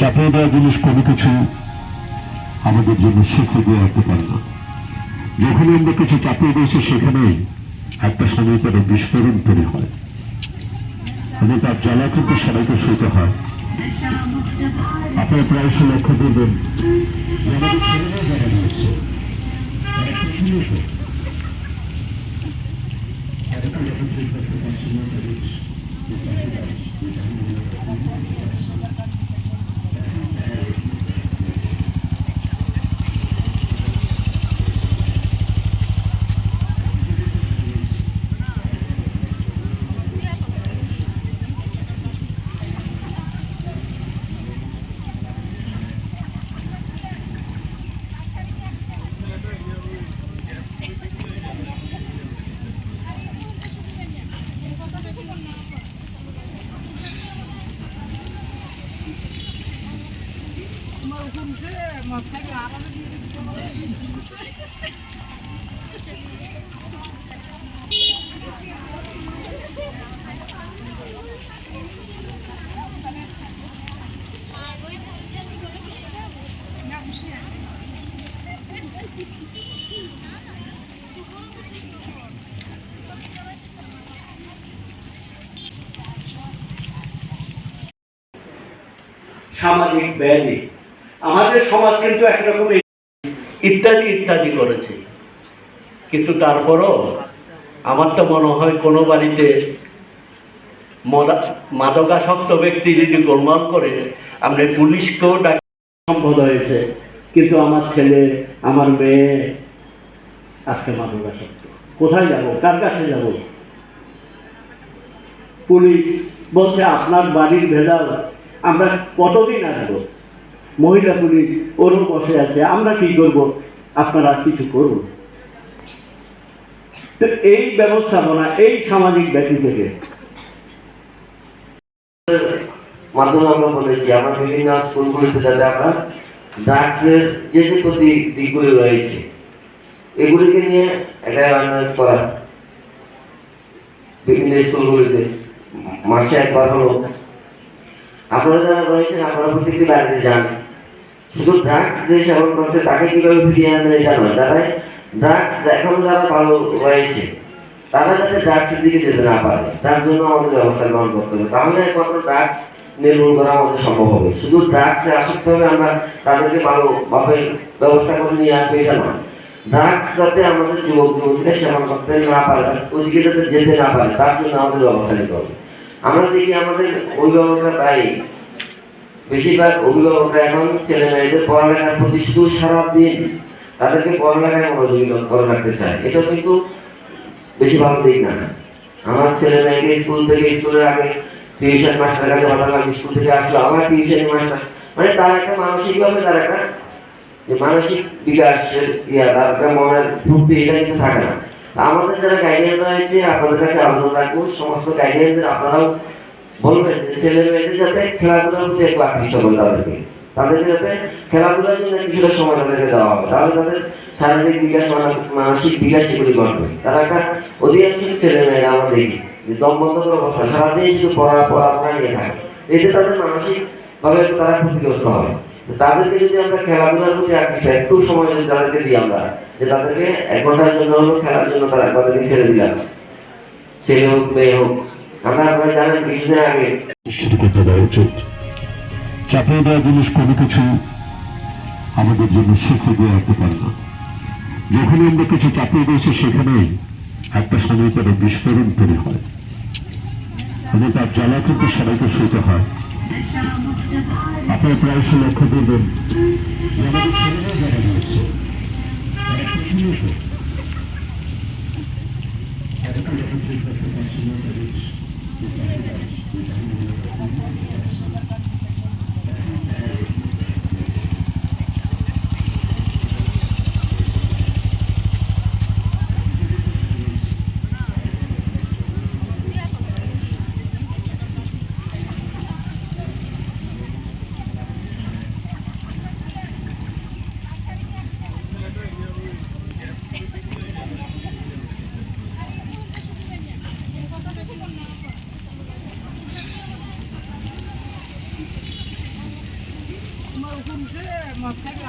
চাপিয়ে দেওয়া জিনিস কোনো কিছু আমাদের জন্য সুখ দিয়ে রাখতে পারে না। যখনই আমরা কিছু চাপিয়ে দিয়েছি, সেখানেই একটা সময় পরে বিস্ফোরণ তৈরি হয়। এবং তার জ্বালা কিন্তু সবাইকে সইতে হয়। আপনারা প্রায়শ লক্ষ্য করবেন সামাজিক ব্যাধি আমাদের সমাজ কিন্তু একরকম ইত্যাদি ইত্যাদি করেছে। কিন্তু তারপরও আমার তো মনে হয় কোনো বাড়িতে মাদকাসক্ত ব্যক্তি যদি গোলমাল করে, আপনি পুলিশকেও ডাক সম্ভব হয়েছে। কিন্তু আমার ছেলে, আমার মেয়ে আজকে মাদকাসক্ত। কোথায় যাব? কার কাছে যাব? পুলিশ বলছে, আপনার বাড়ির ভেজাল, আমরা কতদিন আসব? মহিলা পুলিশ ওরও বসে আছে, আমরা কি করব? আপনারা কিছু করুন। তো এই ব্যবস্থাপনা, এই সামাজিক ব্যক্তি থেকে। মাধ্যমে আমরা বলেছি, আমরা বিভিন্ন স্কুলগুলিতে যাতে আমরা ড্রাগসের যে যে প্রতি দিকগুলি রয়েছে, এগুলিকে নিয়ে একটা করা। বিভিন্ন স্কুলগুলিতে, মাসে একবার হলো আপনারা যারা রয়েছেন, আপনারা প্রত্যেকটি বাড়িতে যান। শুধু ড্রাগস যে সেবন করছে, তাকে কীভাবে ফিরিয়ে আনবেন এটা নয়। যারা ড্রাগস এখন যারা ভালো রয়েছে, তারা যাতে ড্রাগসের দিকে যেতে না পারে, তার জন্য আমাদের ব্যবস্থা গ্রহণ করতে হবে। তাহলে একমাত্র ড্রাগস নির্মূল করা আমাদের সম্ভব হবে। শুধু ড্রাগসে আসক্ত হবে আমরা তাদেরকে ভালোভাবে ব্যবস্থা করে নিয়ে আসবে এটা নয়। ড্রাগস যাতে আমাদের যুবক যুবতীরা সেবন করতে না পারে ওইদিকে যাতে যেতে না পারে, তার জন্য আমাদের ব্যবস্থা নিতে হবে। আমরা দেখি আমাদের অভিভাবকরা তাই বেশিরভাগ অভিভাবকরা এখন ছেলে মেয়েদের পড়ালেখার প্রতি শুধু সারাদিন তাদেরকে পড়ালেখায় মনোযোগী করে রাখতে চায়। এটা কিন্তু বেশি ভালো দিক না। আমার ছেলে মেয়েকে স্কুল থেকে স্কুলের আগে টিউশন মাস্টার কাছে পাঠালাম স্কুল থেকে আসলো আবার টিউশন মাস্টার মানে তার একটা মানসিকভাবে তার একটা মানসিক বিকাশের ইয়া, তার একটা মনের ফুর্তি, এটা কিন্তু থাকে না। আমাদের যারা গাইডিয়ান রয়েছে, আপনাদের কাছে আবেদন রাখব। সমস্ত গাইডিয়ানদের আপনারাও বলবেন যে ছেলে মেয়েদের যাতে খেলাধুলার প্রতি একটু আকৃষ্ট করে তাদেরকে। তাদেরকে যাতে খেলাধুলার জন্য কিছুটা সময় তাদেরকে দেওয়া হবে। তাহলে তাদের শারীরিক বিকাশ, মানসিক- বিকাশ এগুলি ঘটবে। তারা একটা অধিকাংশ ছেলে মেয়েরা আমরা দেখি যে দম অবস্থা। সারাদিন শুধু পড়া পড়াশোনা নিয়ে থাকে। এতে তাদের মানসিক ভাবে তারা ক্ষতিগ্রস্ত হবে। তাদেরকে যদি আমরা খেলাধুলার প্রতি একটু সময় যদি তাদেরকে দিই আমরা, যে তাদেরকে এক ঘণ্টার জন্য হলো খেলার জন্য তারা ছেড়ে দিলাম। ছেলে হোক, মেয়ে হোক, আমরা আপনারা জানেন কিছুদিন আগে করতে দেওয়া উচিত। চাপিয়ে দেওয়া জিনিস কোনো কিছু আমাদের জন্য সুখ দিয়ে রাখতে পারে না। যখনই আমরা কিছু চাপিয়ে দিয়েছি সেখানেই একটা সময় পরে বিস্ফোরণ তৈরি হয়। এবং তার জ্বালা কিন্তু সবাইকে সইতে হয়। আপনারা প্রায়শ লক্ষ্য করবেন যে আমাদের ছেলেরা যারা রয়েছে তারা খুশি হতো তাদেরকে మొక్కలు